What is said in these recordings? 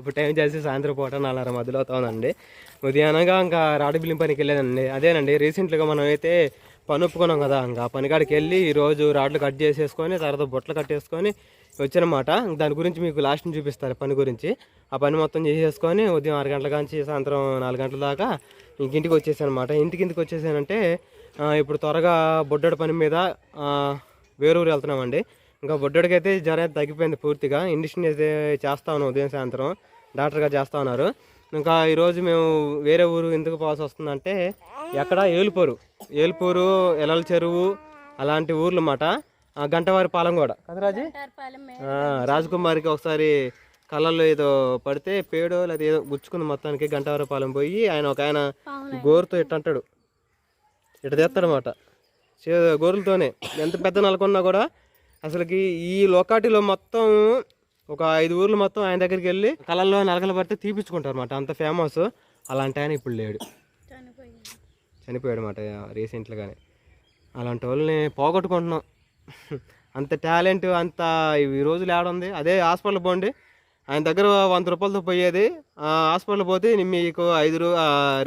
ఇప్పుడు టైం చేసి సాయంత్రం పూట నాలుగున్నర మధ్యలో అవుతుందండి ఉదయానగా ఇంకా రాడు బిల్లింగ్ పనికి వెళ్ళేదండి. అదేనండి రీసెంట్గా మనం అయితే పని ఒప్పుకున్నాం కదా ఇంకా పనికాడికి వెళ్ళి ఈరోజు రాడ్లు కట్ చేసేసుకొని తర్వాత బొట్టలు కట్టేసుకొని వచ్చానమాట. దాని గురించి మీకు లాస్ట్ని చూపిస్తారు పని గురించి. ఆ పని మొత్తం చేసేసుకొని ఉదయం ఆరు గంటల నుంచి సాయంత్రం నాలుగు గంటల దాకా ఇంకింటికి వచ్చేసానమాట. ఇంటికి ఇంటికి వచ్చేసానంటే ఇప్పుడు త్వరగా బొడ్డడి పని మీద వేరూరు వెళ్తున్నామండి. ఇంకా బొడ్డడికి అయితే జ్వరం అయితే తగ్గిపోయింది పూర్తిగా. ఇండిషన్ అయితే చేస్తా ఉన్నాం ఉదయం సాయంత్రం. డాక్టర్ గారు చేస్తా ఉన్నారు. ఇంకా ఈరోజు మేము వేరే ఊరు ఎందుకు పోవాల్సి వస్తుందంటే ఎక్కడ ఏలుపూరు. ఏలుపూరు ఎలల చెరువు అలాంటి ఊర్లు అన్నమాట. ఆ, గంటవారి పాలెం కూడా. కదా రాజీ ఆ, రాజకుమారికి ఒకసారి కళ్ళల్లో ఏదో పడితే పేడో లేదా ఏదో గుచ్చుకుంది మొత్తానికి గంటవారి పాలెం పోయి ఆయన ఒక ఆయన గోరుతో ఇట్ట అంటాడు. ఇట్ట తెస్తాడనమాట గోరులతోనే. ఎంత పెద్ద నలకొన్నా కూడా అసలుకి ఈ లొకాటిలో మొత్తం ఒక ఐదు ఊర్లు మొత్తం ఆయన దగ్గరికి వెళ్ళి కళ్ళల్లో నలకలు పడితే తీపించుకుంటారు అనమాట అంత ఫేమస్ అలాంటి ఆయన ఇప్పుడు లేడు. చనిపోయాడు అనమాట రీసెంట్గానే అలాంటి వాళ్ళని పోగొట్టుకుంటున్నాం. అంత టాలెంట్ అంత ఈ రోజులు ఏడుంది అదే హాస్పిటల్ పోండి. ఆయన దగ్గర వంద రూపాయలతో పోయేది. ఆ హాస్పిటల్ పోతే మీకు ఐదు రూ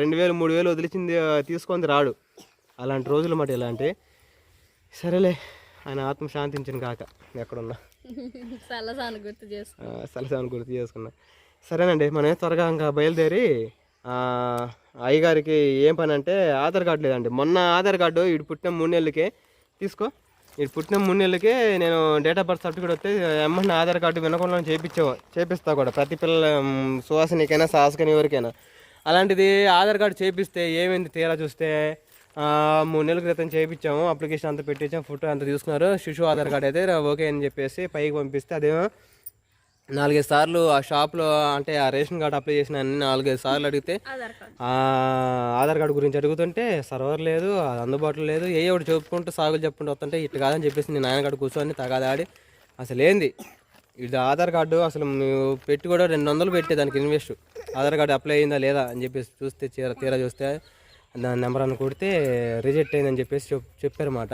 రెండు వేలు మూడు వేలు వదిలిచింది తీసుకుంది తీసుకొని రాడు. అలాంటి రోజులు మాట ఇలాంటి. సరేలే. ఆయన ఆత్మ శాంతించిన కాక ఎక్కడున్నా. చల్లసాను గుర్తు చేసుకో ఆ, సలసాను గుర్తు చేసుకున్నా. సరేనండి మనం త్వరగా ఇంకా బయలుదేరి అయ్యగారికి ఏం పని అంటే ఆధార్ కార్డు లేదండి. మొన్న ఆధార్ కార్డు ఇటు పుట్టిన మూడు నెలలకే తీసుకో. ఇటు పుట్టిన మూడు నెలలకే నేను డేట్ ఆఫ్ బర్త్ సర్టిఫికేట్ వస్తే ఎమ్మన్న ఆధార్ కార్డు వినకుండా చేపించా చేపిస్తా కూడా. ప్రతి పిల్లల సువాసనికైనా సాహసకని ఎవరికైనా. అలాంటిది ఆధార్ కార్డు చేపిస్తే ఏమైంది తీరా చూస్తే? మూడు నెలల క్రితం చేయించాము అప్లికేషన్ అంతా పెట్టించాము ఫోటో అంతా తీసుకున్నారు. శిశు ఆధార్ కార్డు అయితే ఓకే అని చెప్పేసి పైకి పంపిస్తే అదేమో నాలుగైదు సార్లు ఆ షాప్లో అంటే ఆ రేషన్ కార్డు అప్లై చేసిన అన్ని నాలుగైదు సార్లు అడిగితే ఆధార్ కార్డు. ఆ ఆధార్ కార్డు గురించి అడుగుతుంటే సర్వర్ లేదు అది అందుబాటులో లేదు ఏ ఒకటి చెప్పుకుంటూ సాగులు చెప్పుకుంటూ వస్తుంటే ఇట్లా కాదని చెప్పేసి నేను ఆయన కాడ కూర్చొని తగాదాడి అసలు ఏంది? ఇది ఆధార్ కార్డు అసలు నువ్వు పెట్టి కూడా రెండు వందలు పెట్టే దానికి ఇన్వెస్ట్ ఆధార్ కార్డు అప్లై అయిందా లేదా అని చెప్పేసి చూస్తే తీరా తీరా చూస్తే దాని నెంబర్ అని కొడితే రిజెక్ట్ అయిందని చెప్పేసి చెప్ చెప్పారన్నమాట.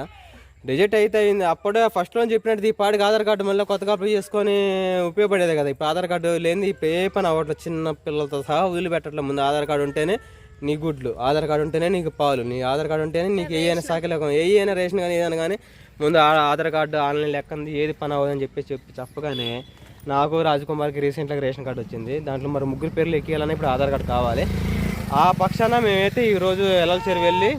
రిజెక్ట్ అయితే అయింది. అప్పుడే ఫస్ట్లో చెప్పినట్టు ఈ పాడికి ఆధార్ కార్డు మళ్ళీ కొత్తగా అప్లై చేసుకొని ఉపయోగపడేది కదా. ఇప్పుడు ఆధార్ కార్డు లేని ఇప్పుడు ఏ పని అవ్వట్లేదు చిన్న పిల్లలతో సహా వదిలిపెట్టట్లేదు ముందు ఆధార్ కార్డు ఉంటేనే నీ గుడ్లు ఆధార్ కార్డు ఉంటేనే నీకు పాలు నీ ఆధార్ కార్డు ఉంటేనే నీకు ఏ అయినా శాఖలేకం ఏ అయినా రేషన్ కానీ ఏదైనా కానీ ముందు ఆధార్ కార్డు ఆన్లైన్ లెక్కంది ఏది పని అవ్వదని చెప్పి చెప్పి చెప్పగానే నాకు రాజకుమార్కి రీసెంట్గా రేషన్ కార్డు వచ్చింది. దాంట్లో మరి ముగ్గురు పేర్లు ఎక్కియాలని ఇప్పుడు ఆధార్ కార్డు కావాలి. ఆ పక్షాన మేమైతే ఈరోజు ఎల్ఎల్చేరు వెళ్ళి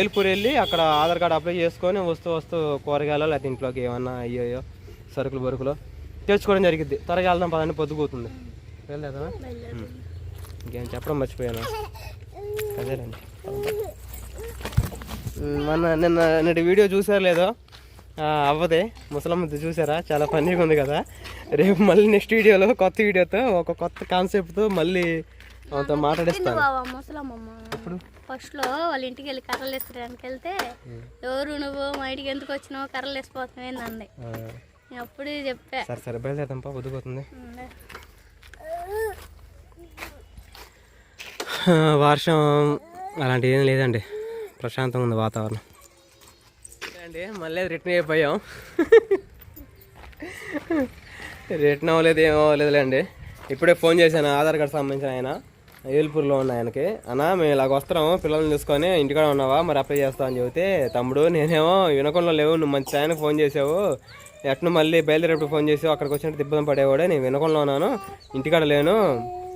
ఏలుపూర్ వెళ్ళి అక్కడ ఆధార్ కార్డు అప్లై చేసుకొని వస్తూ వస్తూ కూరగాయలు లేకపోతే ఇంట్లోకి ఏమన్నా అయ్యో సరుకులు బరుకులు తెచ్చుకోవడం జరిగింది త్వరగా వెళ్దాం పదండి పొద్దుపోతుంది. వెళ్దామా ఇంకేం చెప్పడం మర్చిపోయాను. అదేనండి మొన్న నిన్న నిన్నటి వీడియో చూసారు లేదో? అవ్వదే. ముసలమ్మది చూసారా? చాలా ఫన్నీగా ఉంది కదా. రేపు మళ్ళీ నెక్స్ట్ వీడియోలో కొత్త వీడియోతో ఒక కొత్త కాన్సెప్ట్తో మళ్ళీ వాళ్ళతో మాట్లాడిస్తాను. బాబా ముసలమ్మమ్మ. ఫస్ట్లో వాళ్ళ ఇంటికి వెళ్ళి కర్రలు వేసుకోవడానికి వెళ్తే ఎవరు నువ్వు మా ఇంటికి ఎందుకు వచ్చినావు కర్రలు వేసిపోతున్నావు ఏందండి అప్పుడే చెప్పా. సరే సరే బయలుదేరదాం పా వద్దుపోతుంది ఉండే. వర్షం అలాంటివి ఏం లేదండి. ప్రశాంతంగా ఉంది వాతావరణం. అండి మళ్ళీ రిటర్న్ అయిపోయాం. రిటర్న్ అవ్వలేదు ఏం అవ్వలేదులే అండి. ఇప్పుడే ఫోన్ చేశాను ఆధార్ కార్డు సంబంధించిన ఆయన. ఏల్పూర్లో ఉన్న ఆయనకి. అన్న మేము ఇలాగ వస్తున్నాము పిల్లల్ని తీసుకొని ఇంటికాడ ఉన్నావా? మరి అప్లై చేస్తావు అని చెబితే తమ్ముడు నేనేమో వినకుండా లేవు నువ్వు మంచి ఆయనకు ఫోన్ చేసావు. ఎట్ను మళ్ళీ బయలుదేరేప్పుడు ఫోన్ చేసావు? అక్కడికి వచ్చినట్టు ఇబ్బంది పడేవాడే నేను వినకుండా ఉన్నాను ఇంటికాడ లేను.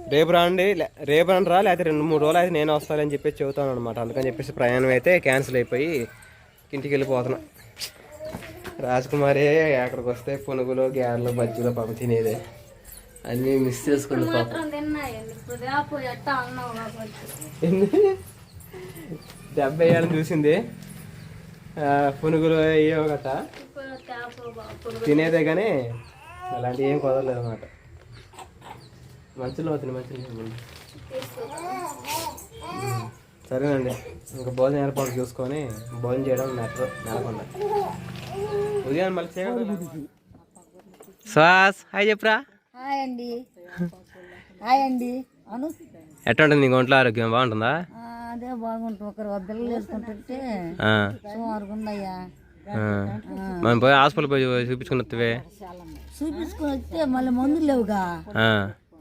రేపు రాండి లే- రేపు రాను రా లేకపోతే రెండు మూడు రోజులు అయితే నేను వస్తానని చెప్పేసి చెబుతాను అనమాట అందుకని చెప్పేసి ప్రయాణం అయితే క్యాన్సిల్ అయిపోయి ఇంటికి వెళ్ళిపోతున్నాం. రాజకుమారి అక్కడికి వస్తే పునుగులు గ్యాన్లు బజ్జీలు పాప తినేదే. అన్నీ మిస్ కాబట్టి. దెబ్బ వేయాలని చూసింది. పునుగులు తేపు బాబు తినేదే కానీ అలాంటివి ఏం కుదరలేదు అనమాట మంచిలో అవుతుంది మంచిలో సరేనండి. ఇంకా భోజనం ఏర్పాటు చూసుకొని భోజనం చేయడం మెట్రో నెలకొండ. ఉదయం మళ్ళీ చేయగలరు? శ్వాస్ హాయ్ చెప్పురా? హాయ్ అండి. హాయ్ అండి. అను. ఎట్లా నీకు ఒంట్లో ఆరోగ్యం? బాగుంటుందా? అదే బాగుంటుంది. ఒకరు బిల్లలు వేసుకుంటుంటే సుమారుగా ఆ. మనం పోయి హాస్పిటల్ పోయి చూపించుకుని వస్తావే చూపించుకొని వస్తే మళ్ళీ మందులు లేవుగా.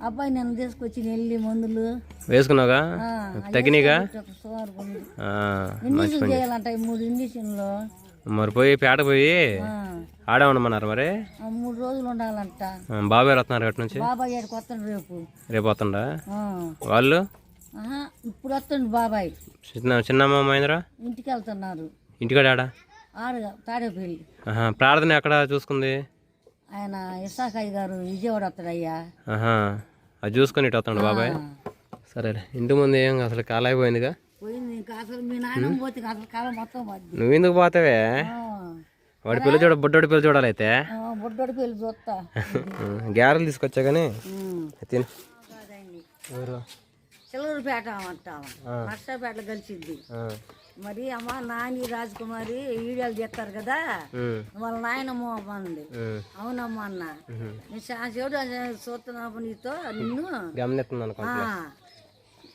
అబ్బాయి నన్ను తీసుకొచ్చి వెళ్ళి మందులు. వేసుకున్నావుగా? తగినగా చేయాలంట ఈ మూడు ఇంజక్షన్లు. మరి పోయి పేట పోయి ఆడే ఉండమన్నారు మరి? మూడు రోజులు ఉండాలంట. బాబాయ్ వస్తున్నారు అటు నుంచి? బాబాయ్ వస్తాడు రేపు. రేపు వస్తుండా. వాళ్ళు? ఇప్పుడు వస్తుండు బాబాయ్. చిన్న చిన్నమ్మ మహేంద్ర? ఇంటికి వెళ్తున్నారు. ఇంటికాడ ఆడా? తాడేపల్లి. ప్రార్థన ఎక్కడ చూసుకుంది? ఆయన ఇసాకాయ్ గారు విజయవాడ వస్తాడయ్యా. అది చూసుకొని ఇటు వస్తాడు బాబాయ్. సరే ఇంటి ముందు ఏం అసలు కాలం నువ్వు ఎందుకు పోతావే? వాడి పిల్ల చూడ బుడ్డోడి పిల్ల చూడాలైతే. బుడ్డోడి పెళ్ళి చూస్తా. గ్యారెలు తీసుకొచ్చా కానీ. తిను. నర్సాపేటలో కలిసిద్ది ఆ, మరి అమ్మ నాని రాజకుమారి వీడియోలు చేస్తారు కదా? వాళ్ళ నాయనమ్మ ఉమ్, అవునమ్మా అన్న. నేను చెడు నీతో నిన్ను. ఆ,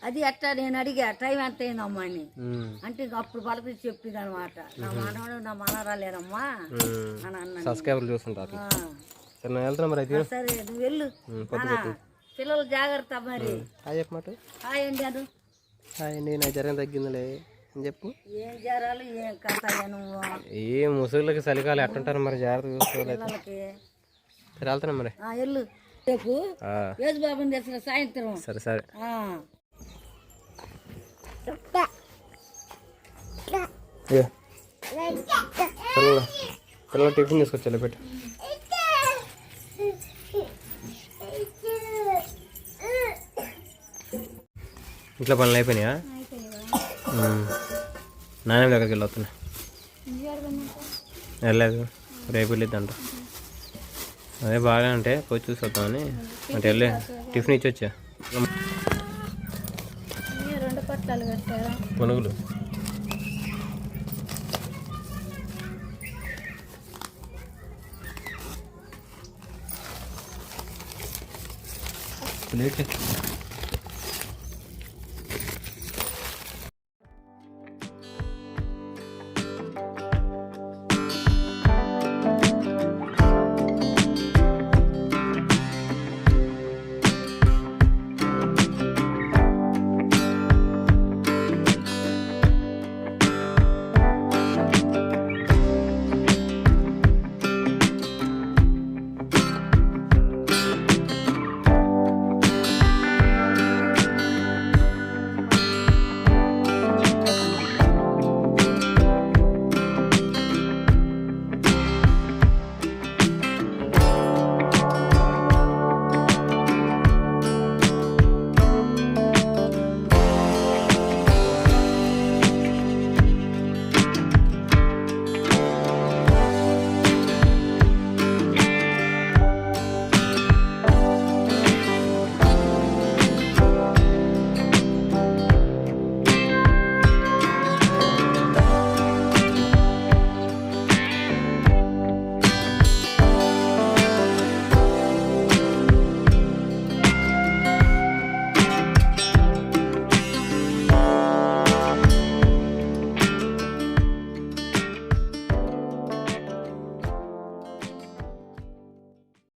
అది ఎట్టా నేను అడిగా టైం ఎంత అయిందమ్మా అని అంటే అప్పుడు పలకి చెప్పింది అనమాట నా మనవాడు నా మనరాలేనమ్మా ఉమ్. అని అన్నాను. సబ్స్క్రైబర్లు చూస్తుంటారు. సరే నేను వెళ్తున్నా మరి సరే నువ్వు వెళ్ళు. పిల్లలు జాగ్రత్త మరి. హాయ్ చెప్పమాట హాయ్ అండి అను. హాయ్ అండి నాకు జ్వరం తగ్గిందిలే. అని చెప్పు? ఏం జరాలు ఏం కథ నువ్వు? ఏ ముసుగులకి చలికాలు ఎట్టుంటారు మరి జాగ్రత్త పిల్లలకి. సరే వెళ్తున్నా మరి. వెళ్ళు. రేపు ఆ, యేసుబాబుని తెచ్చిన సాయంత్రం. సరే సరే ఆ. ఇక పిల్లలు పిల్లలు టిఫిన్ తీసుకొచ్చా పెట్టు ఇంట్లో పనులు అయిపోయినాయా. నాన్న దగ్గరికి వెళ్ళి వస్తున్నా వెళ్ళలేదు. రేపు వెళ్ళిద్దంట. అదే బాగా అంటే పోయి చూసి వద్దామని అంటే వెళ్ళి టిఫిన్ ఇచ్చి వచ్చా రెండు పట్లాలు కట్టారా పునుగులు ప్లేట్